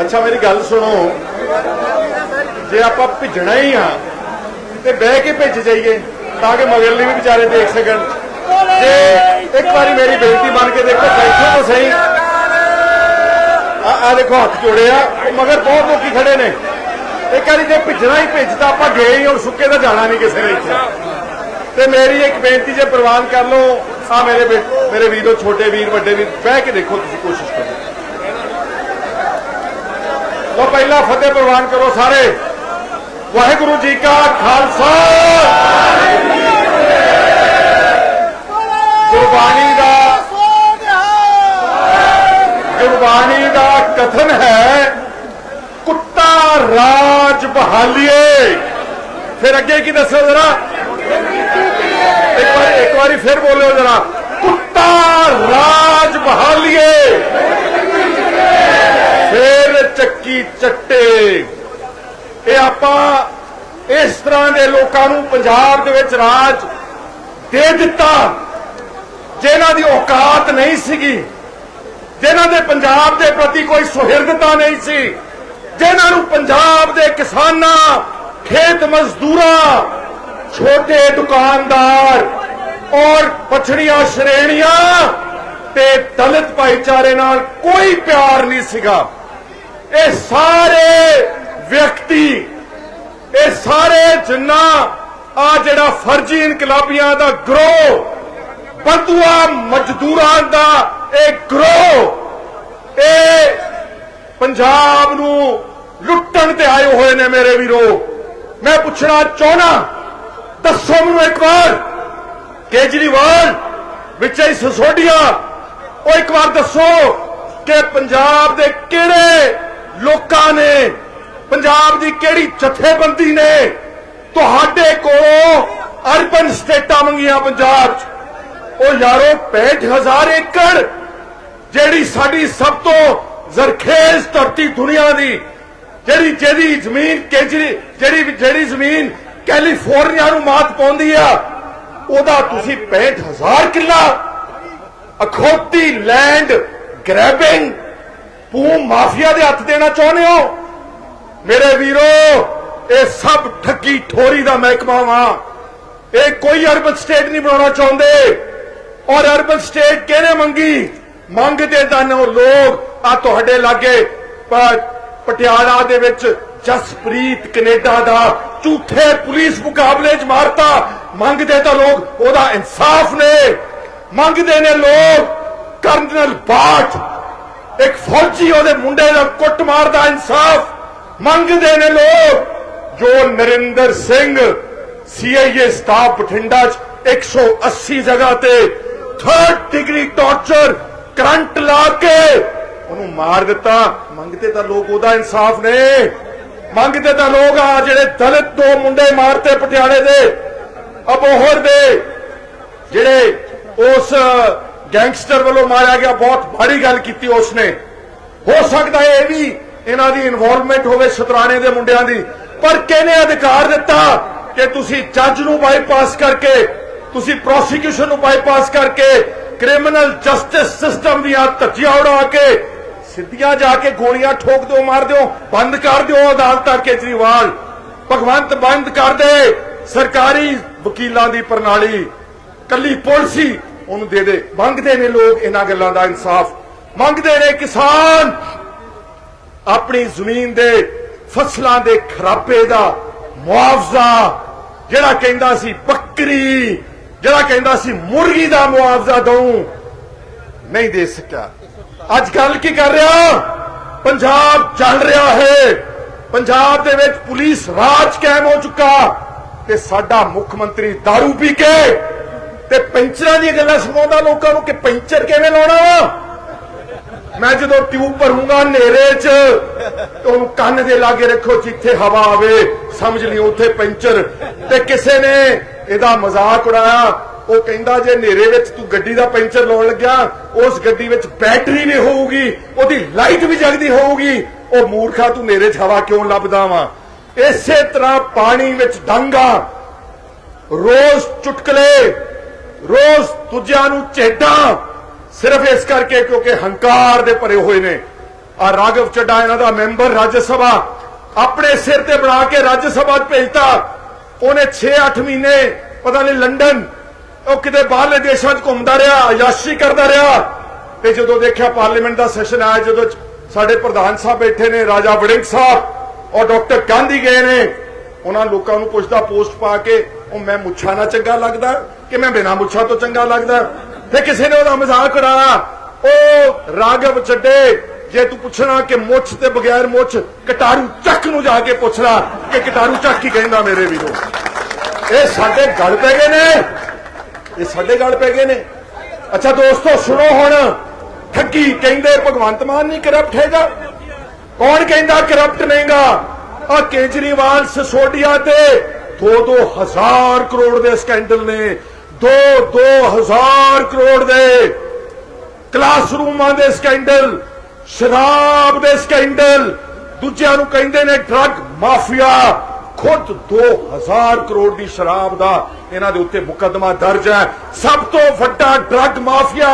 ਅੱਛਾ, ਮੇਰੀ ਗੱਲ ਸੁਣੋ। ਜੇ ਆਪਾਂ ਭਿੱਜਣਾ ਹੀ ਆ, ਤੇ ਬਹਿ ਕੇ ਭਿੱਜ ਜਾਈਏ, ਤਾਂ ਕਿ ਮਗਰਲੇ ਵੀ ਵਿਚਾਰੇ ਦੇਖ ਸਕਣ। ਜੇ ਇੱਕ ਵਾਰੀ ਮੇਰੀ ਬੇਨਤੀ ਮੰਨ ਕੇ ਦੇਖੋ, ਬੈਠੋ ਤਾਂ ਸਹੀ। ਆ ਆ ਦੇਖੋ, ਹੱਥ ਜੋੜੇ ਆ ਮਗਰ ਬਹੁਤ ਲੋਕੀ ਖੜੇ ਨੇ। ਇੱਕ ਵਾਰੀ ਜੇ ਭਿੱਜਣਾ ਹੀ ਭਿੱਜ ਤਾਂ ਆਪਾਂ ਗਏ ਹੀ ਔਰ ਸੁੱਕੇ ਤਾਂ ਜਾਣਾ ਨਹੀਂ ਕਿਸੇ ਨੇ ਇੱਥੇ। ਤੇ ਮੇਰੀ ਇੱਕ ਬੇਨਤੀ, ਜੇ ਪ੍ਰਵਾਨ ਕਰ ਲਓ, ਆ ਮੇਰੇ ਬੇ- ਮੇਰੇ ਵੀਰੋ, ਛੋਟੇ ਵੀਰ, ਵੱਡੇ ਵੀਰ, ਬਹਿ ਕੇ ਦੇਖੋ ਤੁਸੀਂ ਕੋਸ਼ਿਸ਼ ਕਰੋ। ਲੋ ਪਹਿਲਾਂ ਫਤਿਹ ਪ੍ਰਵਾਨ ਕਰੋ ਸਾਰੇ। ਵਾਹਿਗੁਰੂ ਜੀ ਕਾ ਖਾਲਸਾ। ਗੁਰਬਾਣੀ ਦਾ ਗੁਰਬਾਣੀ ਦਾ ਕਥਨ ਹੈ, ਕੁੱਤਾ ਰਾਜ ਬਹਾਲੀਏ। ਫਿਰ ਅੱਗੇ ਕੀ ਦੱਸੋ ਜਰਾ? ਇੱਕ ਵਾਰੀ ਇੱਕ ਵਾਰੀ ਫਿਰ ਬੋਲਿਓ ਜਰਾ। ਕੁੱਤਾ ਰਾਜ ਬਹਾਲੀਏ। ਫਿਰ ਚੱਕੀ ਚੱਟੇ। ਇਹ ਆਪਾਂ ਇਸ ਤਰ੍ਹਾਂ ਦੇ ਲੋਕਾਂ ਨੂੰ ਪੰਜਾਬ ਦੇ ਵਿੱਚ ਰਾਜ ਦੇ ਦਿੱਤਾ, ਜਿਨ੍ਹਾਂ ਦੀ ਔਕਾਤ ਨਹੀਂ ਸੀਗੀ, ਜਿਨ੍ਹਾਂ ਦੇ ਪੰਜਾਬ ਦੇ ਪ੍ਰਤੀ ਕੋਈ ਸੁਹਿਰਦਤਾ ਨਹੀਂ ਸੀ, ਜਿਨ੍ਹਾਂ ਨੂੰ ਪੰਜਾਬ ਦੇ ਕਿਸਾਨਾਂ, ਖੇਤ ਮਜ਼ਦੂਰਾਂ, ਛੋਟੇ ਦੁਕਾਨਦਾਰ ਔਰ ਪਛੜੀਆਂ ਸ਼੍ਰੇਣੀਆਂ ਤੇ ਦਲਿਤ ਭਾਈਚਾਰੇ ਨਾਲ ਕੋਈ ਪਿਆਰ ਨਹੀਂ ਸੀਗਾ। ਇਹ ਸਾਰੇ ਵਿਅਕਤੀ, ਇਹ ਸਾਰੇ ਜਿੰਨਾ ਆ ਜਿਹੜਾ ਫਰਜ਼ੀ ਇਨਕਲਾਬੀਆਂ ਦਾ ਗਰੋਹ, ਬੰਦੂਆ ਮਜ਼ਦੂਰਾਂ ਦਾ ਇਹ ਗਰੋਹ, ਇਹ ਪੰਜਾਬ ਨੂੰ ਲੁੱਟਣ ਤੇ ਆਏ ਹੋਏ ਨੇ ਮੇਰੇ ਵੀਰੋ। ਮੈਂ ਪੁੱਛਣਾ ਚਾਹਣਾ ਦੱਸੋ ਮੈਨੂੰ ਇੱਕ ਵਾਰ, ਕੇਜਰੀਵਾਲ ਵਿੱਚ ਹੀ ਸਸੋਡੀਆ, ਉਹ ਇੱਕ ਵਾਰ ਦੱਸੋ ਕਿ ਪੰਜਾਬ ਦੇ ਕਿਹੜੇ ਲੋਕਾਂ ਨੇ ਪੰਜਾਬ ਦੀ ਕਿਹੜੀ ਜਥੇਬੰਦੀ ਨੇ ਤੁਹਾਡੇ ਕੋਲੋਂ ਅਰਬਨ ਸਟੇਟਾਂ ਮੰਗੀਆਂ ਪੰਜਾਬ 'ਚ? ਉਹ ਯਾਰੋ 65000 ਏਕੜ, ਜਿਹੜੀ ਸਾਡੀ ਸਭ ਤੋਂ ਜ਼ਰਖੇਜ਼ ਧਰਤੀ ਦੁਨੀਆ ਦੀ, ਜਿਹੜੀ ਜਿਹੜੀ ਜ਼ਮੀਨ ਕੇਜਰੀ, ਜਿਹੜੀ ਜਿਹੜੀ ਜ਼ਮੀਨ ਕੈਲੀਫੋਰਨੀਆ ਨੂੰ ਮਾਤ ਪਾਉਂਦੀ ਆ, ਉਹਦਾ ਤੁਸੀਂ 65000 ਕਿੱਲਾ ਅਖੌਤੀ ਲੈਂਡ ਗ੍ਰੈਬਿੰਗ ਪੂ ਮਾਫੀਆ ਦੇ ਹੱਥ ਦੇਣਾ ਚਾਹੁੰਦੇ ਹੋ? ਮੇਰੇ ਵੀਰੋ, ਇਹ ਸਭ ਠੱਗੀ ਠੋਰੀ ਦਾ ਮਹਿਕਮਾ ਵਾ। ਇਹ ਕੋਈ ਅਰਬਨ ਸਟੇਟ ਨਹੀਂ ਬਣਾਉਣਾ ਚਾਹੁੰਦੇ। ਔਰ ਅਰਬਨ ਸਟੇਟ ਕਿਹਨੇ ਮੰਗੀ? ਮੰਗਦੇ ਤਾਂ ਉਹ ਲੋਕ ਆ ਤੁਹਾਡੇ ਲਾਗੇ ਪ- ਪਟਿਆਲਾ ਦੇ ਵਿੱਚ ਜਸਪ੍ਰੀਤ ਕੈਨੇਡਾ ਦਾ ਝੂਠੇ ਪੁਲਿਸ ਮੁਕਾਬਲੇ 'ਚ ਮਾਰਤਾ। ਮੰਗਦੇ ਤਾਂ ਲੋਕ ਉਹਦਾ ਇਨਸਾਫ ਨੇ। ਮੰਗਦੇ ਨੇ ਲੋਕ ਕਰਨਲ ਬਾਠ। ਇੱਕ ਫੌਜੀ ਉਹਦੇ ਮੁੰਡੇ ਦਾ ਕੁੱਟ ਮਾਰਦਾ ਇਨਸਾਫ ਮੰਗਦੇ ਨੇ ਲੋਕ। ਜੋ ਨਰਿੰਦਰ ਸਿੰਘ ਸੀਆਈਏ ਸਟਾਫ ਬਠਿੰਡਾ 'ਚ 180 ਜਗ੍ਹਾ ਤੇ 3rd ਡਿਗਰੀ ਟਾਰਚਰ ਕਰੰਟ ਲਾ ਕੇ ਉਹਨੂੰ ਮਾਰ ਦਿੱਤਾ। ਮੰਗਦੇ ਤਾਂ ਲੋਕ ਉਹਦਾ ਇਨਸਾਫ ਨੇ। ਮੰਗਦੇ ਤਾਂ ਲੋਕ ਆ ਜਿਹੜੇ ਦਲਿਤ ਦੋ ਮੁੰਡੇ ਮਾਰਤੇ ਪਟਿਆਲੇ ਦੇ, ਅਬੋਹਰ ਦੇ, ਜਿਹੜੇ ਉਸ ਗੈਂਗਸਟਰ ਵੱਲੋਂ ਮਾਰਿਆ ਗਿਆ, ਬਹੁਤ ਮਾੜੀ ਗੱਲ ਕੀਤੀ ਉਸਨੇ। ਹੋ ਸਕਦਾ ਹੈ ਇਹ ਵੀ ਇਹਨਾਂ ਦੀ ਇਨਵੋਲਵਮੈਂਟ ਹੋਵੇ ਸ਼ਤਰਾਣੇ ਦੇ ਮੁੰਡਿਆਂ ਦੀ। ਪਰ ਕਿਹਨੇ ਅਧਿਕਾਰ ਦਿੱਤਾ ਕਿ ਤੁਸੀਂ ਜੱਜ ਨੂੰ ਬਾਈਪਾਸ ਕਰਕੇ, ਤੁਸੀਂ ਪ੍ਰੋਸੀਕਿਊਸ਼ਨ ਨੂੰ ਬਾਈਪਾਸ ਕਰਕੇ ਕ੍ਰਿਮੀਨਲ ਜਸਟਿਸ ਸਿਸਟਮ ਦੀਆਂ ਧੱਜੀਆਂ ਉਡਾ ਕੇ, ਸਿੱਧੀਆਂ ਜਾ ਕੇ ਗੋਲੀਆਂ ਠੋਕ ਦਿਓ, ਮਾਰ ਦਿਓ, ਬੰਦ ਕਰ ਦਿਓ ਅਦਾਲਤਾਂ ਕੇਜਰੀਵਾਲ। ਭਗਵੰਤ ਬੰਦ ਕਰ ਦੇ ਸਰਕਾਰੀ ਵਕੀਲਾਂ ਦੀ ਪ੍ਰਣਾਲੀ। ਕੱਲੀ ਪੁਲਿਸ ਉਹਨੂੰ ਦੇ ਦੇ। ਮੰਗਦੇ ਨੇ ਲੋਕ ਇਹਨਾਂ ਗੱਲਾਂ ਦਾ ਇਨਸਾਫ। ਮੰਗਦੇ ਨੇ ਕਿਸਾਨ ਆਪਣੀ ਜ਼ਮੀਨ ਦੇ ਫਸਲਾਂ ਦੇ ਖਰਾਬੇ ਦਾ ਮੁਆਵਜ਼ਾ, ਜਿਹੜਾ ਕਹਿੰਦਾ ਸੀ ਬੱਕਰੀ, ਜਿਹੜਾ ਕਹਿੰਦਾ ਸੀ ਮੁਰਗੀ ਦਾ ਮੁਆਵਜ਼ਾ ਦਊ, ਨਹੀਂ ਦੇ ਸਕਿਆ। ਅੱਜ ਗੱਲ ਕੀ ਕਰ ਰਿਹਾ? ਪੰਜਾਬ ਚੱਲ ਰਿਹਾ ਹੈ। ਪੰਜਾਬ ਦੇ ਵਿੱਚ ਪੁਲਿਸ ਰਾਜ ਕਾਇਮ ਹੋ ਚੁੱਕਾ। ਤੇ ਸਾਡਾ ਮੁੱਖ ਮੰਤਰੀ दारू ਪੀ ਕੇ ਤੇ ਪੈਂਚਰਾਂ ਦੀਆਂ ਗੱਲਾਂ ਸੁਣਾਉਂਦਾ ਲੋਕਾਂ ਨੂੰ ਕਿ ਪੈਂਚਰ ਕਿਵੇਂ ਲਾਉਣਾ ਵਾ? ਮੈਂ ਜਦੋਂ ਟਿਊਬ ਭਰੂੰਗਾ ਹਨੇਰੇ 'ਚ, ਤੇ ਕੰਨ ਦੇ ਲਾਗੇ ਰੱਖੋ ਜਿੱਥੇ ਹਵਾ ਆਵੇ, ਸਮਝ ਲਈ ਉੱਥੇ ਪੈਂਚਰ। ਤੇ ਕਿਸੇ ਨੇ ਇਹਦਾ ਮਜ਼ਾਕ ਉਡਾਇਆ, ਉਹ ਕਹਿੰਦਾ ਜੇ ਹਨੇਰੇ ਵਿੱਚ ਤੂੰ ਗੱਡੀ ਦਾ ਪੈਂਚਰ ਲਾਉਣ ਲੱਗਿਆ, ਉਸ ਗੱਡੀ ਵਿੱਚ ਬੈਟਰੀ ਵੀ ਹੋਊਗੀ, ਉਹਦੀ ਲਾਈਟ ਵੀ ਜਗਦੀ ਹੋਊਗੀ, ਉਹ ਮੂਰਖਾ ਤੂੰ ਹਨੇਰੇ 'ਚ ਹਵਾ ਕਿਉਂ ਲੱਭਦਾ ਵਾ? ਇਸੇ ਤਰ੍ਹਾਂ ਪਾਣੀ ਵਿੱਚ ਡਾਂਗਾ, ਰੋਜ਼ ਚੁਟਕਲੇ ਰੋਜ਼ ਦੂਜਿਆਂ ਨੂੰ ਝੇਡਾਂ ਸਿਰਫ ਇਸ ਕਰਕੇ ਕਿਉਂਕਿ ਹੰਕਾਰ ਦੇ ਭਰੇ ਹੋਏ ਨੇ। ਆ ਰਾਘਵ ਚੱਡਾ, ਇਹਨਾਂ ਦਾ ਮੈਂਬਰ ਰਾਜ ਸਭਾ, ਆਪਣੇ ਸਿਰ ਤੇ ਬਣਾ ਕੇ ਰਾਜ ਸਭਾ 'ਚ ਭੇਜਤਾ। ਉਹਨੇ 6-8 ਮਹੀਨੇ, ਪਤਾ ਨਹੀਂ ਲੰਡਨ, ਉਹ ਕਿਤੇ ਬਾਹਰਲੇ ਦੇਸ਼ਾਂ 'ਚ ਘੁੰਮਦਾ ਰਿਹਾ, ਅਯਾਸ਼ੀ ਕਰਦਾ ਰਿਹਾ। ਤੇ ਜਦੋਂ ਦੇਖਿਆ ਪਾਰਲੀਮੈਂਟ ਦਾ ਸੈਸ਼ਨ ਆਇਆ, ਜਦੋਂ ਸਾਡੇ ਪ੍ਰਧਾਨ ਸਾਹਿਬ ਬੈਠੇ ਨੇ, ਰਾਜਾ ਵੜਿੰਗ ਸਾਹਿਬ ਔਰ ਡਾਕਟਰ ਗਾਂਧੀ ਗਏ ਨੇ, ਉਹਨਾਂ ਲੋਕਾਂ ਨੂੰ ਪੁੱਛਦਾ, ਪੋਸਟ ਪਾ ਕੇ ਉਹ ਮੈਂ ਮੁੱਛਾਂ ਨਾਲ ਚੰਗਾ ਲੱਗਦਾ ਕਿ ਮੈਂ ਬਿਨਾਂ ਮੁੱਛਾਂ ਤੋਂ ਚੰਗਾ ਲੱਗਦਾ? ਤੇ ਕਿਸੇ ਨੇ ਉਹਦਾ ਮਜ਼ਾਕ ਉਡਾਇਆ? ਉਹ ਰਾਗਵ ਚੱਡੇ ਜੇ ਤੂੰ ਪੁੱਛਣਾ ਕਿ ਮੁੱਛ ਤੇ ਬਗੈਰ ਮੁੱਛ ਕਟਾਰੂ ਚੱਕ ਨੂੰ ਜਾ ਕੇ ਪੁੱਛਣਾ ਕਿ ਕਟਾਰੂ ਚੱਕ ਕੀ ਕਹਿੰਦਾ ਮੇਰੇ ਵੀਰੋ? ਇਹ ਸਾਡੇ ਗਲ ਪੈ ਗਏ ਨੇ। ਇਹ ਸਾਡੇ ਗਲ ਪੈ ਗਏ ਨੇ। ਅੱਛਾ ਦੋਸਤੋ, ਸੁਣੋ ਹੁਣ। ਠੱਗੀ ਕਹਿੰਦੇ ਭਗਵੰਤ ਮਾਨ ਨਹੀਂ ਕਰਪਟ ਹੈਗਾ। ਕੌਣ ਕਹਿੰਦਾ ਕਰਪਟ ਨਹੀਂਗਾ? ਆ ਕੇਜਰੀਵਾਲ ਸਸੋਡੀਆ ਤੇ 2-2 ਹਜ਼ਾਰ ਕਰੋੜ ਦੇ ਸਕੈਂਡਲ ਨੇ 2-2 ਹਜ਼ਾਰ ਕਰੋੜ ਦੇ ਕਲਾਸਰੂਮਾਂ ਦੇ ਸਕੈਂਡਲ, ਸ਼ਰਾਬ ਦੇ ਸਕੈਂਡਲ, ਦੂਜਿਆਂ ਨੂੰ ਕਹਿੰਦੇ ਨੇ ਡਰੱਗ ਮਾਫੀਆ। ਖੁਦ 2000 ਕਰੋੜ ਦੀ ਸ਼ਰਾਬ ਦਾ ਇਹਨਾਂ ਦੇ ਉੱਤੇ ਮੁਕੱਦਮਾ ਦਰਜ ਹੈ। ਸਭ ਤੋਂ ਵੱਡਾ ਡਰੱਗ ਮਾਫੀਆ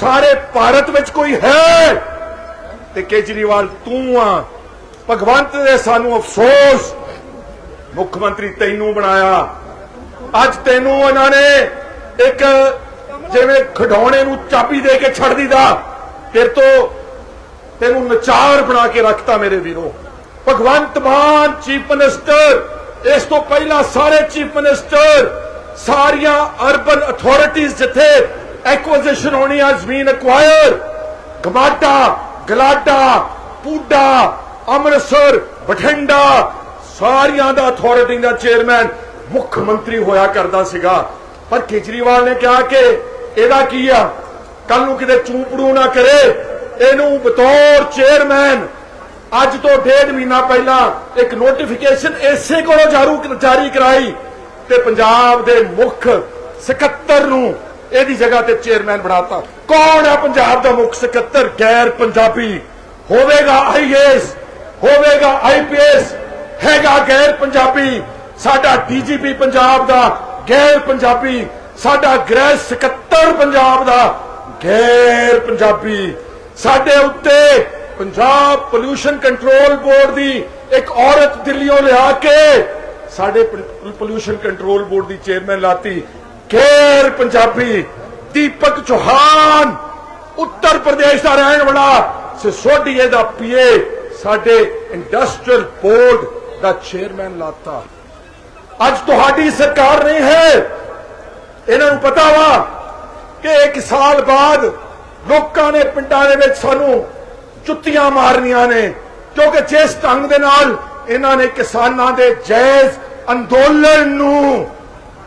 ਸਾਰੇ ਭਾਰਤ ਵਿੱਚ ਕੋਈ ਹੈ? ਤੇ ਕੇਜਰੀਵਾਲ, ਤੂੰ ਆ। ਭਗਵੰਤ ਦੇ ਸਾਨੂੰ ਅਫਸੋਸ ਮੁੱਖ ਮੰਤਰੀ ਤੈਨੂੰ ਬਣਾਇਆ। ਅੱਜ ਤੈਨੂੰ ਇਹਨਾਂ ਨੇ ਇੱਕ ਜਿਵੇਂ ਖਿਡੌਣੇ ਨੂੰ ਚਾਬੀ ਦੇ ਕੇ ਛੱਡ ਦਿੱਤਾ। ਫਿਰ ਤੋਂ ਤੈਨੂੰ ਨਚਾਰ ਬਣਾ ਕੇ ਰੱਖਤਾ ਮੇਰੇ ਵੀਰੋ। ਭਗਵੰਤ ਮਾਨ ਚੀਫ ਮਿਨਿਸਟਰ, ਇਸ ਤੋਂ ਪਹਿਲਾਂ ਸਾਰੇ ਚੀਫ ਮਿਨਿਸਟਰ, ਸਾਰੀਆਂ ਅਰਬਨ ਅਥਾਰਟੀਆਂ ਜਿੱਥੇ ਐਕੁਜੀਸ਼ਨ ਹੋਣੀ ਆ ਜ਼ਮੀਨ ਅਕਵਾਇਰ ਗਮਾਡਾ, ਗਲਾਡਾ, ਪੂਡਾ, ਅੰਮ੍ਰਿਤਸਰ, ਬਠਿੰਡਾ ਸਾਰੀਆਂ ਦਾ ਅਥਾਰਟੀ ਦਾ ਚੇਅਰਮੈਨ ਮੁੱਖ ਮੰਤਰੀ ਹੋਇਆ ਕਰਦਾ ਸੀਗਾ। ਪਰ ਕੇਜਰੀਵਾਲ ਨੇ ਕਿਹਾ ਕਿ ਇਹਦਾ ਕੀ ਆ? ਕੱਲ ਨੂੰ ਕਿਤੇ ਚੂਪੜੂ ਨਾ ਕਰੇ। ਇਹਨੂੰ ਬਤੌਰ ਚੇਅਰਮੈਨ ਅੱਜ ਤੋਂ ਡੇਢ ਮਹੀਨਾ ਪਹਿਲਾਂ ਇੱਕ ਨੋਟੀਫਿਕੇਸ਼ਨ ਇਸੇ ਕੋਲੋਂ ਜਾਰੂ ਜਾਰੀ ਕਰਾਈ ਤੇ ਪੰਜਾਬ ਦੇ ਮੁੱਖ ਸਕੱਤਰ ਨੂੰ ਇਹਦੀ ਜਗ੍ਹਾ ਤੇ ਚੇਅਰਮੈਨ ਬਣਾਤਾ। ਕੌਣ ਹੈ ਪੰਜਾਬ ਦਾ ਮੁੱਖ ਸਕੱਤਰ? ਗੈਰ ਪੰਜਾਬੀ। ਹੋਵੇਗਾ ਆਈਏਐਸ ਹੋਵੇਗਾ ਆਈਪੀਐਸ ਹੈਗਾ ਗੈਰ ਪੰਜਾਬੀ, ਸਾਡਾ ਡੀਜੀਪੀ ਪੰਜਾਬ ਦਾ ਗੈਰ ਪੰਜਾਬੀ, ਸਾਡਾ ਗ੍ਰਹਿ ਸਕੱਤਰ ਪੰਜਾਬ ਦਾ ਗੈਰ ਪੰਜਾਬੀ। ਸਾਡੇ ਉੱਤੇ ਪੰਜਾਬ ਪੋਲਿਊਸ਼ਨ ਕੰਟਰੋਲ ਬੋਰਡ ਦੀ ਇੱਕ ਔਰਤ ਦਿੱਲੀੋਂ ਲਿਆ ਕੇ ਸਾਡੇ ਪੋਲਿਊਸ਼ਨ ਕੰਟਰੋਲ ਬੋਰਡ ਦੀ ਚੇਅਰਮੈਨ ਲਾਤੀ ਗੈਰ ਪੰਜਾਬੀ। ਦੀਪਕ ਚੌਹਾਨ, ਉੱਤਰ ਪ੍ਰਦੇਸ਼ ਦਾ ਰਹਿਣ ਵਾਲਾ, ਸਿਸੋਡੀਏ ਦਾ ਪੀਏ ਸਾਡੇ ਇੰਡਸਟਰੀਅਲ ਬੋਰਡ ਦਾ ਚੇਅਰਮੈਨ ਲਾਤਾ। ਅੱਜ ਤੁਹਾਡੀ ਸਰਕਾਰ ਨਹੀਂ ਹੈ। ਇਹਨਾਂ ਨੂੰ ਪਤਾ ਵਾ ਕਿ ਇੱਕ ਸਾਲ ਬਾਅਦ ਲੋਕਾਂ ਨੇ ਪਿੰਡਾਂ ਦੇ ਵਿੱਚ ਸਾਨੂੰ ਜੁੱਤੀਆਂ ਮਾਰਨੀਆਂ ਨੇ। ਕਿਉਂਕਿ ਜਿਸ ਢੰਗ ਦੇ ਨਾਲ ਇਹਨਾਂ ਨੇ ਕਿਸਾਨਾਂ ਦੇ ਜਾਇਜ਼ ਅੰਦੋਲਨ ਨੂੰ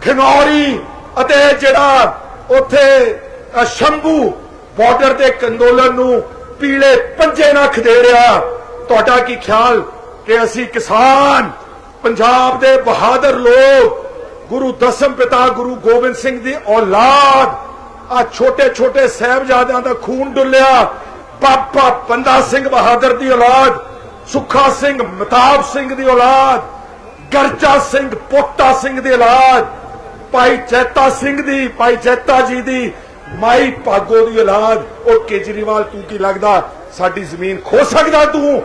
ਖਨੌਰੀ ਅਤੇ ਜਿਹੜਾ ਉੱਥੇ ਸ਼ੰਭੂ ਬਾਰਡਰ ਤੇ ਅੰਦੋਲਨ ਨੂੰ ਪੀਲੇ ਪੰਜੇ ਨਾਲ ਖਦੇੜਿਆ ਤੁਹਾਡਾ ਕੀ ਖਿਆਲ? ਕਿ ਅਸੀਂ ਕਿਸਾਨ, ਪੰਜਾਬ ਦੇ ਬਹਾਦਰ ਲੋਕ, ਗੁਰੂ ਦਸਮ ਪਿਤਾ ਗੁਰੂ ਗੋਬਿੰਦ ਸਿੰਘ ਦੀ ਔਲਾਦ ਆ ਛੋਟੇ ਛੋਟੇ ਸਹਿਬਜ਼ਾਦਿਆਂ ਦਾ ਖੂਨ ਡੁੱਲਿਆ ਪਾਪਾ ਬੰਦਾ ਸਿੰਘ ਬਹਾਦਰ ਦੀ ਔਲਾਦ, ਸੁੱਖਾ ਸਿੰਘ ਮਤਾਬ ਸਿੰਘ ਦੀ ਔਲਾਦ, ਗਰਜਾ ਸਿੰਘ ਪੋਟਾ ਸਿੰਘ ਦੀ ਔਲਾਦ, ਭਾਈ ਚੈਤਾ ਸਿੰਘ ਦੀ, ਭਾਈ ਚੈਤਾ ਜੀ ਦੀ, ਮਾਈ ਭਾਗੋ ਦੀ ਔਲਾਦ। ਉਹ ਕੇਜਰੀਵਾਲ ਤੂੰ ਕੀ ਲੱਗਦਾ? ਸਾਡੀ ਜ਼ਮੀਨ ਖੋ ਸਕਦਾ ਤੂੰ?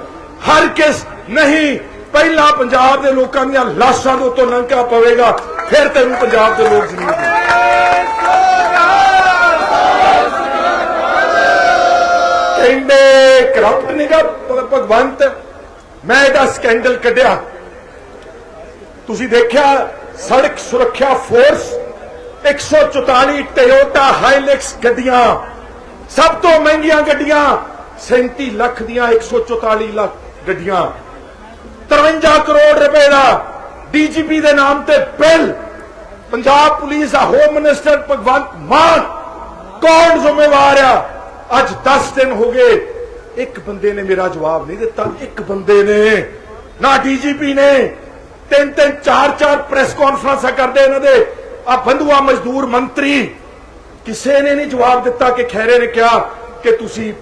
ਹਰ ਕਿਸ ਨਹੀਂ, ਪਹਿਲਾਂ ਪੰਜਾਬ ਦੇ ਲੋਕਾਂ ਦੀਆਂ ਲਾਸ਼ਾਂ ਦੇ ਉੱਤੋਂ ਲੰਕਾ ਪਵੇਗਾ, ਫਿਰ ਤੈਨੂੰ ਪੰਜਾਬ ਦੇ ਲੋਕ ਜ਼ਮੀਨ ਦੇਣਗੇ। ਕਹਿੰਦੇ ਕਰਪਟ ਨਿਗਾ ਭਗਵੰਤ, ਮੈਂ ਇਹਦਾ ਸਕੈਂਡਲ ਕੱਢਿਆ। ਤੁਸੀਂ ਦੇਖਿਆ, ਸੜਕ ਸੁਰੱਖਿਆ ਫੋਰਸ 144 ਟੋਯੋਟਾ ਹਾਈਲੈਕਸ ਗੱਡੀਆਂ, ਸਭ ਤੋਂ ਮਹਿੰਗੀਆਂ ਗੱਡੀਆਂ 37 ਲੱਖ ਦੀਆਂ 144 ਲੱਖ ਗੱਡੀਆਂ। 53 ਕਰੋੜ ਰੁਪਏ ਦਾ ਡੀਜੀਪੀ ਦੇ ਨਾਮ ਤੇ ਬਿੱਲ। ਪੰਜਾਬ ਪੁਲਿਸ ਦਾ ਹੋਮ ਮਿਨਿਸਟਰ ਭਗਵੰਤ ਮਾਨ ਕੌਣ ਜ਼ਿੰਮੇਵਾਰ ਆ? ਅੱਜ 10 ਦਿਨ ਹੋ ਗਏ। ਇੱਕ ਬੰਦੇ ਨੇ ਮੇਰਾ ਜਵਾਬ ਨਹੀਂ ਦਿੱਤਾ। ਇੱਕ ਬੰਦੇ ਨੇ, ਨਾ ਡੀਜੀਪੀ ਨੇ, ਤਿੰਨ ਤਿੰਨ, ਚਾਰ ਚਾਰ ਪ੍ਰੈਸ ਕਾਨਫਰੰਸਾਂ ਕਰਦੇ ਇਹਨਾਂ ਦੇ। ਆ ਬੰਧੂਆ ਮਜ਼ਦੂਰ ਮੰਤਰੀ, ਕਿਸੇ ਨੇ ਨਹੀਂ ਜਵਾਬ ਦਿੱਤਾ ਕਿ ਖੈਰੇ ਨੇ ਕਿਹਾ ਕਿ ਤੁਸੀਂ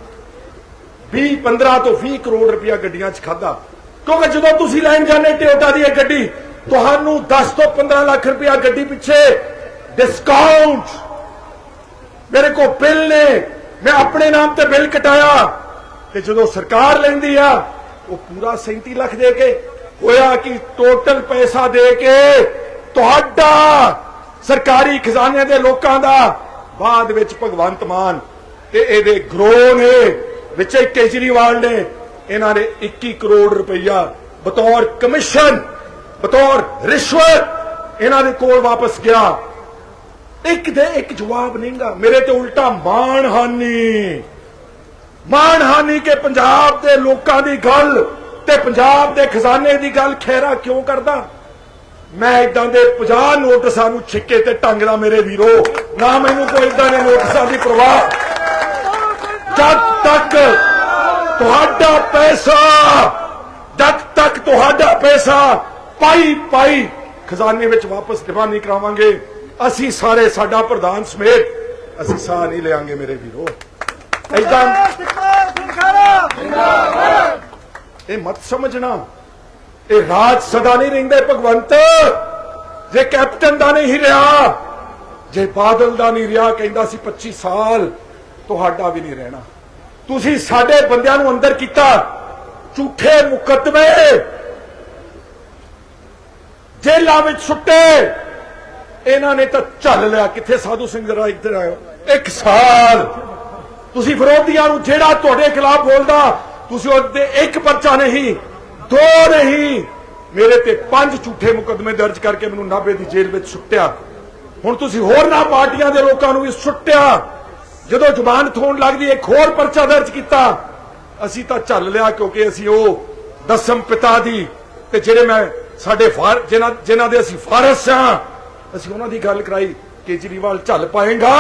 20 15 ਤੋਂ 20 ਕਰੋੜ ਰੁਪਇਆ ਗੱਡੀਆਂ 'ਚ ਖਾਦਾ ਕਿਉਂਕਿ ਜਦੋਂ ਤੁਸੀਂ ਲੈਣ ਜਾਂਦੇ ਟਿਓਟਾ ਦੀ ਇਹ ਗੱਡੀ, ਤੁਹਾਨੂੰ 10 ਤੋਂ 15 ਲੱਖ ਰੁਪਇਆ ਗੱਡੀ ਪਿੱਛੇ ਡਿਸਕਾਊਂਟ ਮੇਰੇ ਕੋ ਬਿੱਲ ਨੇ। ਮੈਂ ਆਪਣੇ ਨਾਮ ਤੇ ਬਿੱਲ ਕਟਾਇਆ। ਤੇ ਜਦੋਂ ਸਰਕਾਰ ਲੈਂਦੀ ਆ, ਉਹ ਪੂਰਾ 37 ਲੱਖ ਦੇ ਕੇ, ਹੋਇਆ ਕਿ ਟੋਟਲ ਪੈਸਾ ਦੇ ਕੇ ਤੁਹਾਡਾ ਸਰਕਾਰੀ ਖਜ਼ਾਨੇ ਦੇ ਲੋਕਾਂ ਦਾ ਬਾਅਦ ਵਿੱਚ ਭਗਵੰਤ ਮਾਨ ਤੇ ਇਹਦੇ ਗਰੋਹ ਨੇ, ਵਿੱਚ ਕੇਜਰੀਵਾਲ ਨੇ ਇਹਨਾਂ ਨੇ 21 ਕਰੋੜ ਰੁਪਈਆ ਬਤੌਰ ਕਮਿਸ਼ਨ, ਬਤੌਰ ਰਿਸ਼ਵਤ ਇਹਨਾਂ ਦੇ ਕੋਲ ਵਾਪਸ ਗਿਆ। ਇੱਕ ਦੇ ਇੱਕ ਜਵਾਬ ਨਹੀਂਗਾ। ਮੇਰੇ ਤੇ ਉਲਟਾ ਮਾਣਹਾਨੀ। ਮਾਣਹਾਨੀ ਕੇ ਪੰਜਾਬ ਦੇ ਲੋਕਾਂ ਦੀ ਗੱਲ ਤੇ ਪੰਜਾਬ ਦੇ ਖਜ਼ਾਨੇ ਦੀ ਗੱਲ ਖੈਰਾ ਕਿਉਂ ਕਰਦਾ? ਮੈਂ ਇਦਾਂ ਦੇ 50 ਨੋਟਿਸਾਂ ਨੂੰ ਛਿੱਕੇ ਤੇ ਟੰਗਦਾ ਮੇਰੇ ਵੀਰੋ। ਨਾ ਮੈਨੂੰ ਕੋਈ ਇਦਾਂ ਦੇ ਨੋਟਿਸਾਂ ਦੀ ਪਰਵਾਹ। ਜਦ ਤੱਕ ਤੁਹਾਡਾ ਪੈਸਾ, ਜਦ ਤੱਕ ਤੁਹਾਡਾ ਪੈਸਾ ਪਾਈ ਪਾਈ ਖਜ਼ਾਨੇ ਵਿੱਚ ਵਾਪਸ ਜਮ੍ਹਾਂ ਨਹੀਂ ਕਰਾਵਾਂਗੇ, ਅਸੀਂ ਸਾਰੇ ਸਾਡਾ ਪ੍ਰਧਾਨ ਸਮੇਤ, ਅਸੀਂ ਸਾਹ ਨਹੀਂ ਲਿਆਂਗੇ ਮੇਰੇ ਵੀਰੋ। ਏਦਾਂ ਇਹ ਮਤ ਸਮਝਣਾ, ਇਹ ਰਾਜ ਸਦਾ ਨਹੀਂ ਰਹਿੰਦਾ ਭਗਵੰਤ। ਜੇ ਕੈਪਟਨ ਦਾ ਨਹੀਂ ਰਿਹਾ, ਜੇ ਬਾਦਲ ਦਾ ਨਹੀਂ ਰਿਹਾ, ਕਹਿੰਦਾ ਸੀ 25 ਸਾਲ, ਤੁਹਾਡਾ ਵੀ ਨਹੀਂ ਰਹਿਣਾ। ਤੁਸੀਂ ਸਾਡੇ ਬੰਦਿਆਂ ਨੂੰ ਅੰਦਰ ਕੀਤਾ। ਝੂਠੇ ਮੁਕੱਦਮੇ। ਜੇਲ੍ਹਾਂ ਵਿੱਚ ਸੁੱਟੇ। ਇਹਨਾਂ ਨੇ ਤਾਂ ਝੱਲ ਲਿਆ। ਕਿੱਥੇ ਸਾਧੂ ਸਿੰਘ ਜਰਾ ਇੱਧਰ ਆਇਓ? ਇੱਕ ਸਾਲ। ਤੁਸੀਂ ਵਿਰੋਧੀਆਂ ਨੂੰ ਜਿਹੜਾ ਤੁਹਾਡੇ ਖਿਲਾਫ ਬੋਲਦਾ, ਤੁਸੀਂ ਉਹਦੇ ਇੱਕ ਪਰਚਾ ਨਹੀਂ, ਦੋ ਨਹੀਂ। ਮੇਰੇ ਤੇ ਪੰਜ ਝੂਠੇ ਮੁਕੱਦਮੇ ਦਰਜ ਕਰਕੇ ਮੈਨੂੰ ਨਾਭੇ ਦੀ ਜੇਲ੍ਹ ਵਿੱਚ ਸੁੱਟਿਆ। ਹੁਣ ਤੁਸੀਂ ਹੋਰ ਨਾ ਪਾਰਟੀਆਂ ਦੇ ਲੋਕਾਂ ਨੂੰ ਵੀ ਸੁੱਟਿਆ। ਜਦੋਂ ਜ਼ੁਬਾਨ ਹੋਣ ਲੱਗਦੀ ਇੱਕ ਹੋਰ ਪਰਚਾ ਦਰਜ ਕੀਤਾ। ਅਸੀਂ ਤਾਂ ਝੱਲ ਲਿਆ ਕਿਉਂਕਿ ਅਸੀਂ ਉਹ ਦਸਮ ਪਿਤਾ ਦੀ ਤੇ ਜਿਹੜੇ ਮੈਂ ਸਾਡੇ ਫਾਰ, ਜਿਨ੍ਹਾਂ ਜਿਨ੍ਹਾਂ ਦੇ ਅਸੀਂ ਫਾਰਸ ਆ ਅਸੀਂ ਉਹਨਾਂ ਦੀ ਗੱਲ ਕਰਾਈ, ਕੇਜਰੀਵਾਲ ਝੱਲ ਪਾਏਗਾ।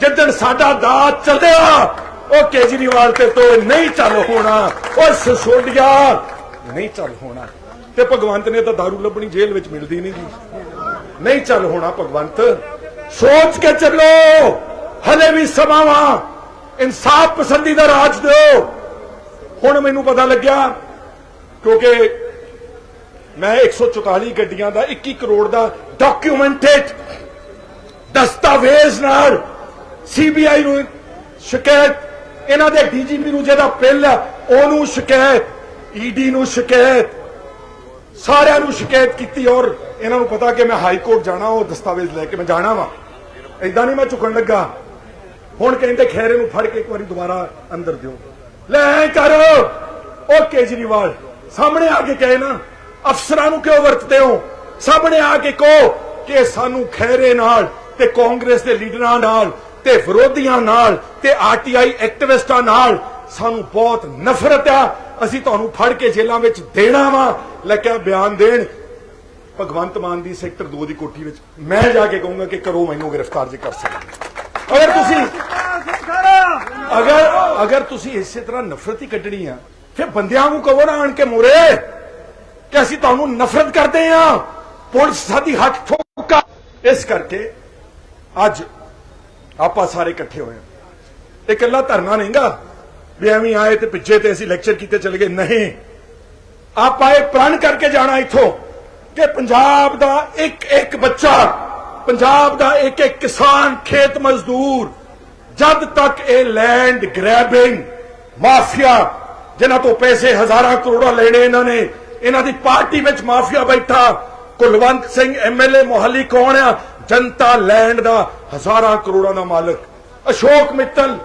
ਜਿੱਦਣ ਸਾਡਾ ਦਾਤ ਚੱਲਿਆ ਉਹ ਕੇਜਰੀਵਾਲ ਤੇ ਤੋਂ ਨਹੀਂ ਚੱਲ ਹੋਣਾ, ਉਹ ਸਸੋਡੀਆ ਨਹੀਂ ਚੱਲ ਹੋਣਾ। ਤੇ ਭਗਵੰਤ ਨੇ ਤਾਂ दारू ਲੱਭਣੀ ਜੇਲ੍ਹ ਵਿੱਚ ਮਿਲਦੀ ਨਹੀਂ ਜੀ ਨਹੀਂ ਚੱਲ ਹੋਣਾ ਭਗਵੰਤ। ਸੋਚ ਕੇ ਚੱਲੋ। ਹਲੇ ਵੀ ਸਮਾਵਾ। ਇਨਸਾਫ ਪਸੰਦੀ ਦਾ ਰਾਜ ਦਿਓ। ਹੁਣ ਮੈਨੂੰ ਪਤਾ ਲੱਗਿਆ, ਕਿਉਂਕਿ ਮੈਂ 144 ਗੱਡੀਆਂ ਦਾ 21 ਕਰੋੜ ਦਾ ਡਾਕੂਮੈਂਟਡ ਦਸਤਾਵੇਜ਼ ਨਾਲ ਸੀਬੀਆਈ ਨੂੰ ਸ਼ਿਕਾਇਤ, ਇਹਨਾਂ ਦੇ ਡੀਜੀਪੀ ਨੂੰ ਜਿਹਦਾ ਪਿੱਲ ਆ, ਉਹਨੂੰ ਸ਼ਿਕਾਇਤ ਈਡੀ ਨੂੰ ਸ਼ਿਕਾਇਤ, ਸਾਰਿਆਂ ਨੂੰ ਸ਼ਿਕਾਇਤ ਕੀਤੀ ਔਰ ਇਹਨਾਂ ਨੂੰ ਪਤਾ ਕਿ ਮੈਂ ਹਾਈ ਕੋਰਟ ਜਾਣਾ, ਉਹ ਦਸਤਾਵੇਜ਼ ਲੈ ਕੇ ਮੈਂ ਜਾਣਾ ਵਾ। ਐਦਾਂ ਨਹੀਂ ਮੈਂ ਚੁੱਕਣ ਲੱਗਾ। ਹੁਣ ਕਹਿੰਦੇ ਖੈਰੇ ਨੂੰ ਫੜ ਕੇ ਇੱਕ ਵਾਰੀ ਦੁਬਾਰਾ ਅੰਦਰ ਦਿਓ। ਲੈ ਐਂ ਕਰ, ਉਹ ਕੇਜਰੀਵਾਲ, ਸਾਹਮਣੇ ਆ ਕੇ ਕਹੇ ਨਾ, ਅਫਸਰਾਂ ਨੂੰ ਕਿਉਂ ਵਰਤਦੇ ਹੋ? ਸਾਹਮਣੇ ਆ ਕੇ ਕਹੋ ਕਿ ਸਾਨੂੰ ਖੈਰੇ ਨਾਲ ਤੇ ਕਾਂਗਰਸ ਦੇ ਲੀਡਰਾਂ ਨਾਲ ਤੇ ਵਿਰੋਧੀਆਂ ਨਾਲ ਤੇ ਆਰਟੀਆਈ ਐਕਟਿਵਿਸਟਾਂ ਨਾਲ ਸਾਨੂੰ ਬਹੁਤ ਨਫ਼ਰਤ ਆ। ਅਸੀਂ ਤੁਹਾਨੂੰ ਫੜ ਕੇ ਜੇਲ੍ਹਾਂ ਵਿੱਚ ਦੇਣਾ ਵਾ। ਲੈ ਕੇ ਬਿਆਨ ਦੇਣ। ਭਗਵੰਤ ਮਾਨ ਦੀ ਸੈਕਟਰ 2 ਦੀ ਕੋਠੀ ਵਿੱਚ ਮੈਂ ਜਾ ਕੇ ਕਹੂੰਗਾ ਕਿ ਕਰੋ, ਮੈਨੂੰ ਗ੍ਰਿਫਤਾਰ ਜੇ ਕਰ ਸਕਦੇ ਅਗਰ ਤੁਸੀਂ ਅਗਰ ਅਗਰ ਤੁਸੀਂ ਇਸੇ ਤਰ੍ਹਾਂ ਨਫ਼ਰਤ ਹੀ ਕੱਢਣੀ ਆ ਫਿਰ ਬੰਦਿਆਂ ਨੂੰ ਕਹੋ ਨਾ ਆਣ ਕੇ ਮੋਰੇ ਕਿ ਅਸੀਂ ਤੁਹਾਨੂੰ ਨਫ਼ਰਤ ਕਰਦੇ ਆ। ਪੁਲਿਸ ਸਾਡੀ ਹੱਥ ਠੋਕਾ। ਇਸ ਕਰਕੇ ਅੱਜ ਆਪਾਂ ਸਾਰੇ ਇਕੱਠੇ ਹੋਏ ਆ ਇਹ ਇਕੱਲਾ ਧਰਨਾ ਨਹੀਂਗਾ ਵੀ ਐਵੇਂ ਆਏ ਤੇ ਪਿੱਛੇ ਤੇ ਅਸੀਂ ਲੈਕਚਰ ਕੀਤੇ ਚਲੇ ਗਏ। ਨਹੀਂ। ਆਪਾਂ ਇਹ ਪ੍ਰਣ ਕਰਕੇ ਜਾਣਾ ਇੱਥੋਂ ਕਿ ਪੰਜਾਬ ਦਾ ਇੱਕ ਇੱਕ ਬੱਚਾ ਪੰਜਾਬ ਦਾ ਇੱਕ ਇੱਕ ਕਿਸਾਨ ਖੇਤ ਮਜ਼ਦੂਰ, ਜਦ ਤੱਕ ਇਹ ਲੈਂਡ ਗ੍ਰੈਬਿੰਗ ਮਾਫੀਆ, ਜਿਨ੍ਹਾਂ ਤੋਂ ਪੈਸੇ ਹਜ਼ਾਰਾਂ ਕਰੋੜਾਂ ਲੈਣੇ ਇਹਨਾਂ ਨੇ, ਇਹਨਾਂ ਦੀ ਪਾਰਟੀ ਵਿੱਚ ਮਾਫੀਆ ਬੈਠਾ। ਕੁਲਵੰਤ ਸਿੰਘ ਐਮਐਲਏ ਮੋਹਾਲੀ ਕੌਣ ਆ? ਜਨਤਾ ਲੈਂਡ ਦਾ ਹਜ਼ਾਰਾਂ ਕਰੋੜਾਂ ਦਾ ਮਾਲਕ। ਅਸ਼ੋਕ ਮਿੱਤਲ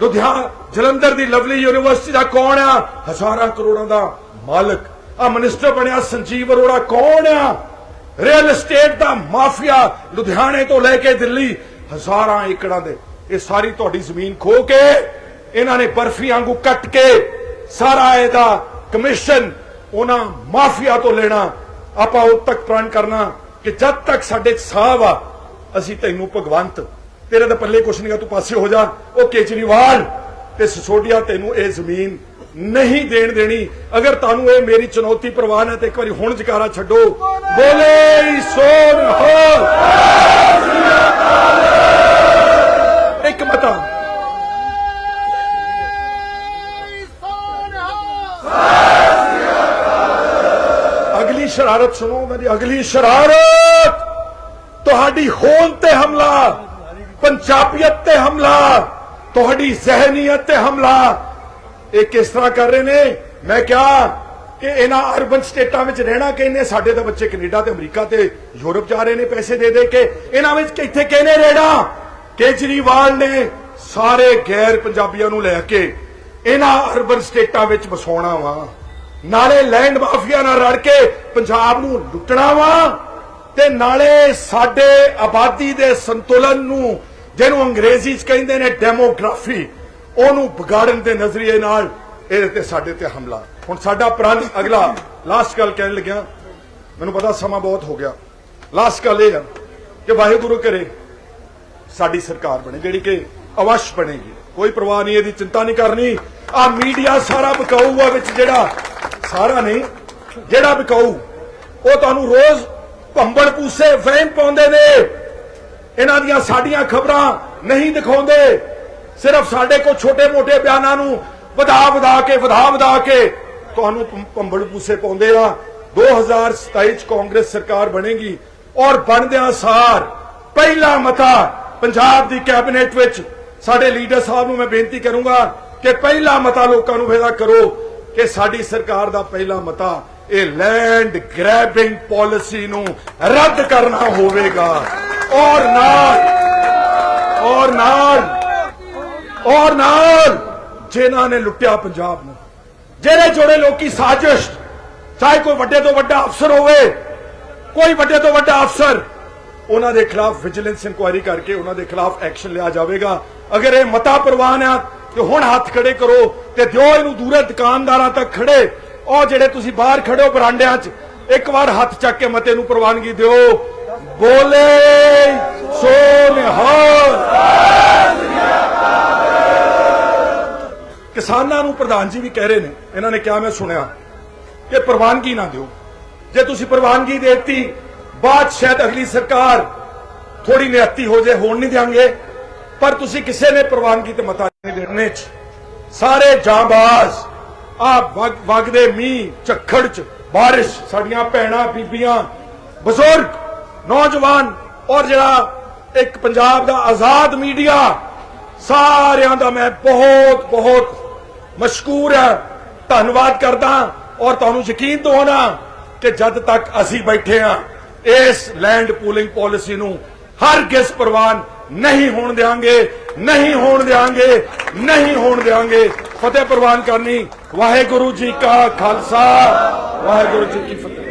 ਲੁਧਿਆਣਾ ਜਲੰਧਰ ਦੀ ਲਵਲੀ ਯੂਨੀਵਰਸਿਟੀ ਦਾ ਕੌਣ ਆ? ਹਜ਼ਾਰਾਂ ਕਰੋੜਾਂ ਦਾ ਮਾਲਕ। ਆ ਮਿਨਿਸਟਰ ਬਣਿਆ ਸੰਜੀਵ ਅਰੋੜਾ ਕੌਣ ਆ? ਰੀਅਲ ਏਸਟੇਟ ਦਾ ਮਾਫੀਆ ਲੁਧਿਆਣੇ ਤੋਂ ਲੈ ਕੇ ਦਿੱਲੀ, ਹਜ਼ਾਰਾਂ ਏਕੜਾਂ ਦੇ। ਇਹ ਸਾਰੀ ਤੁਹਾਡੀ ਜ਼ਮੀਨ ਖੋ ਕੇ, ਇਹਨਾਂ ਨੇ ਬਰਫੀ ਵਾਂਗੂ ਕੱਟ ਕੇ, ਸਾਰਾ ਇਹਦਾ ਕਮਿਸ਼ਨ ਉਹਨਾਂ ਮਾਫੀਆ ਤੋਂ ਲੈਣਾ। ਆਪਾਂ ਉਦ ਤੱਕ ਪ੍ਰਣ ਕਰਨਾ ਕਿ ਜਦ ਤੱਕ ਸਾਡੇ 'ਚ ਸਾਹ ਵਾ ਅਸੀਂ ਤੈਨੂੰ ਭਗਵੰਤ। ਤੇਰੇ ਦੇ ਪੱਲੇ ਕੁਛ ਨਹੀਂਗਾ ਤੂੰ ਪਾਸੇ ਹੋ ਜਾ। ਉਹ ਕੇਜਰੀਵਾਲ, ਤੇ ਸਸੋਡੀਆ ਤੈਨੂੰ ਇਹ ਜ਼ਮੀਨ ਨਹੀਂ ਦੇਣ ਦੇਣੀ। ਅਗਰ ਤੁਹਾਨੂੰ ਇਹ ਮੇਰੀ ਚੁਣੌਤੀ ਪ੍ਰਵਾਨ ਹੈ ਤੇ ਇੱਕ ਵਾਰੀ ਹੁਣ ਜਕਾਰਾ ਛੱਡੋ। ਬੋਲੇ ਸੋ ਰਹੋ ਇੱਕ ਮਤਾ ਅਗਲੀ ਸ਼ਰਾਰਤ ਸੁਣੋ ਮੇਰੀ, ਅਗਲੀ ਸ਼ਰਾਰਤ। ਤੁਹਾਡੀ ਹੋਂਦ ਤੇ ਹਮਲਾ, ਪੰਜਾਬੀਅਤ ਤੇ ਹਮਲਾ, ਤੁਹਾਡੀ ਜ਼ਹਿਨੀਅਤ ਤੇ ਹਮਲਾ ਇਹ ਕਿਸ ਤਰ੍ਹਾਂ ਕਰ ਰਹੇ ਨੇ? ਮੈਂ ਕਿਹਾ ਕਿ ਇਹਨਾਂ ਅਰਬਨ ਸਟੇਟਾਂ ਵਿੱਚ ਰਹਿਣਾ ਕਹਿੰਦੇ ਸਾਡੇ ਤਾਂ ਬੱਚੇ ਕੈਨੇਡਾ ਤੇ ਅਮਰੀਕਾ ਤੇ ਯੂਰਪ ਜਾ ਰਹੇ ਨੇ ਪੈਸੇ ਦੇ ਦੇ ਕੇ। ਇਹਨਾਂ ਵਿੱਚ ਕਿੱਥੇ ਕਹਿੰਦੇ ਰਹਿਣਾ? ਕੇਜਰੀਵਾਲ ਨੇ ਸਾਰੇ ਗੈਰ ਪੰਜਾਬੀਆਂ ਨੂੰ ਲੈ ਕੇ ਇਹਨਾਂ ਅਰਬਨ ਸਟੇਟਾਂ ਵਿੱਚ ਵਸਾਉਣਾ ਵਾ। ਨਾਲੇ ਲੈਂਡ ਮਾਫੀਆ ਨਾਲ ਰਲ ਕੇ ਪੰਜਾਬ ਨੂੰ ਲੁੱਟਣਾ ਵਾ ਤੇ ਨਾਲੇ ਸਾਡੇ ਆਬਾਦੀ ਦੇ ਸੰਤੁਲਨ ਨੂੰ, ਜਿਹਨੂੰ ਅੰਗਰੇਜ਼ੀ ਚ ਕਹਿੰਦੇ ਨੇ ਡੈਮੋਗ੍ਰਾਫੀ ਉਹਨੂੰ ਵਿਗਾੜਨ ਦੇ ਨਜ਼ਰੀਏ ਨਾਲ ਇਹਦੇ ਤੇ ਸਾਡੇ ਤੇ ਹਮਲਾ। ਹੁਣ ਸਾਡਾ ਪ੍ਰਣ ਅਗਲਾ ਲਾਸਟ ਗੱਲ ਕਹਿਣ ਲੱਗਿਆ, ਮੈਨੂੰ ਪਤਾ ਸਮਾਂ ਬਹੁਤ ਹੋ ਗਿਆ। ਲਾਸਟ ਗੱਲ ਇਹ ਆ ਕਿ ਵਾਹਿਗੁਰੂ ਕਰੇ ਸਾਡੀ ਸਰਕਾਰ ਬਣੇ, ਜਿਹੜੀ ਕਿ ਅਵਸ਼ ਬਣੇਗੀ। ਕੋਈ ਪਰਵਾਹ ਨਹੀਂ, ਇਹਦੀ ਚਿੰਤਾ ਨਹੀਂ ਕਰਨੀ। ਆ ਮੀਡੀਆ ਸਾਰਾ ਬਕਾਊ ਆ ਵਿੱਚ ਜਿਹੜਾ ਸਾਰਾ ਨਹੀਂ, ਜਿਹੜਾ ਬਕਾਊ, ਉਹ ਤੁਹਾਨੂੰ ਰੋਜ਼ ਭੰਬੜ ਪੂਸੇ ਵਹਿਮ ਪਾਉਂਦੇ ਨੇ। ਇਹਨਾਂ ਦੀਆਂ ਸਾਡੀਆਂ ਖਬਰਾਂ ਨਹੀਂ ਦਿਖਾਉਂਦੇ। ਸਿਰਫ ਸਾਡੇ ਕੋ ਛੋਟੇ-ਮੋਟੇ ਬਿਆਨਾਂ ਨੂੰ ਵਧਾ ਵਧਾ ਕੇ, ਵਧਾ ਵਧਾ ਕੇ ਤੁਹਾਨੂੰ ਭੰ- ਭੰਬੜ ਪੂਸੇ ਪਾਉਂਦੇ ਆ। 2027 ਚ ਕਾਂਗਰਸ ਸਰਕਾਰ ਬਣੇਗੀ ਔਰ ਬਣਦਿਆਂ ਸਾਰ ਪਹਿਲਾ ਮਤਾ ਪੰਜਾਬ ਦੀ ਕੈਬਨਿਟ ਵਿੱਚ ਸਾਡੇ ਲੀਡਰ ਸਾਹਿਬ ਨੂੰ ਮੈਂ ਬੇਨਤੀ ਕਰੂੰਗਾ ਕਿ ਪਹਿਲਾ ਮਤਾ ਲੋਕਾਂ ਨੂੰ ਫੈਦਾ ਕਰੋ ਕਿ ਸਾਡੀ ਸਰਕਾਰ ਦਾ ਪਹਿਲਾ ਮਤਾ ਇਹ ਲੈਂਡ ਗ੍ਰੈਬਿੰਗ ਪਾਲਿਸੀ ਨੂੰ ਰੱਦ ਕਰਨਾ ਹੋਵੇਗਾ। ਔਰ ਨਾਲ ਔਰ ਨਾਲ ਔਰ ਨਾਲ ਜਿਨ੍ਹਾਂ ਨੇ ਲੁੱਟਿਆ ਪੰਜਾਬ ਨੂੰ, ਜਿਹੜੇ ਜੋੜੇ ਲੋਕੀ ਸਾਜ਼ਿਸ਼, ਚਾਹੇ ਕੋਈ ਵੱਡੇ ਤੋਂ ਵੱਡਾ ਅਫਸਰ ਹੋਵੇ, ਕੋਈ ਵੱਡੇ ਤੋਂ ਵੱਡਾ ਅਫਸਰ, ਉਹਨਾਂ ਦੇ ਖਿਲਾਫ ਵਿਜੀਲੈਂਸ ਇਨਕੁਆਇਰੀ ਕਰਕੇ ਉਹਨਾਂ ਦੇ ਖਿਲਾਫ ਐਕਸ਼ਨ ਲਿਆ ਜਾਵੇਗਾ। ਅਗਰ ਇਹ ਮਤਾ ਪ੍ਰਵਾਨ ਆ, ਤੇ ਹੁਣ ਹੱਥ ਖੜੇ ਕਰੋ ਤੇ ਦਿਓ ਇਹਨੂੰ ਦੂਰੇ ਦੁਕਾਨਦਾਰਾਂ ਤੱਕ ਖੜੇ। ਉਹ ਜਿਹੜੇ ਤੁਸੀਂ ਬਾਹਰ ਖੜੇ ਹੋ ਬਰਾਂਡਿਆਂ 'ਚ, ਇੱਕ ਵਾਰ ਹੱਥ ਚੱਕ ਕੇ ਮਤੇ ਨੂੰ ਪ੍ਰਵਾਨਗੀ ਦਿਓ। ਬੋਲੇ ਸੋ ਨਿਹਾਲ ਕਿਸਾਨਾਂ ਨੂੰ ਪ੍ਰਧਾਨ ਜੀ ਵੀ ਕਹਿ ਰਹੇ ਨੇ, ਇਹਨਾਂ ਨੇ ਕਿਹਾ, ਮੈਂ ਸੁਣਿਆ ਕਿ ਪ੍ਰਵਾਨਗੀ ਨਾ ਦਿਓ। ਜੇ ਤੁਸੀਂ ਪ੍ਰਵਾਨਗੀ ਦੇ ਦਿੱਤੀ, ਬਾਅਦ 'ਚ ਸ਼ਾਇਦ ਅਗਲੀ ਸਰਕਾਰ ਥੋੜੀ ਨਿਹੱਤੀ ਹੋ ਜੇ, ਹੋਣ ਨਹੀਂ ਦਿਆਂਗੇ, ਪਰ ਤੁਸੀਂ ਕਿਸੇ ਨੇ ਪ੍ਰਵਾਨਗੀ ਤੇ ਮਤਾ ਨਹੀਂ ਦੇਣੇ ਚ। ਸਾਰੇ ਜਾਂਬਾਜ਼ ਆ ਵਗ ਵਗਦੇ ਮੀਂਹ, ਝੱਖੜ ਚ, ਬਾਰਿਸ਼, ਸਾਡੀਆਂ ਭੈਣਾਂ, ਬੀਬੀਆਂ, ਬਜ਼ੁਰਗ, ਨੌਜਵਾਨ ਔਰ ਜਿਹੜਾ ਇੱਕ ਪੰਜਾਬ ਦਾ ਆਜ਼ਾਦ ਮੀਡੀਆ, ਸਾਰਿਆਂ ਦਾ ਮੈਂ ਬਹੁਤ ਬਹੁਤ ਮਸ਼ਕੂਰ ਹਾਂ। ਧੰਨਵਾਦ ਕਰਦਾ ਔਰ ਤੁਹਾਨੂੰ ਯਕੀਨ ਦਿਵਾਉਣਾ ਕਿ ਜਦ ਤੱਕ ਅਸੀਂ ਬੈਠੇ ਹਾਂ, ਇਸ ਲੈਂਡ ਪੂਲਿੰਗ ਪਾਲਿਸੀ ਨੂੰ ਹਰ ਕਿਸ ਪ੍ਰਵਾਨ ਨਹੀਂ ਹੋਣ ਦੇਾਂਗੇ ਨਹੀਂ ਹੋਣ ਦੇਾਂਗੇ ਨਹੀਂ ਹੋਣ ਦੇਾਂਗੇ ਫਤਿਹ ਪ੍ਰਵਾਨ ਕਰਨੀ ਵਾਹਿਗੁਰੂ ਜੀ ਕਾ ਖਾਲਸਾ, ਵਾਹਿਗੁਰੂ ਜੀ ਕੀ ਫਤਿਹ।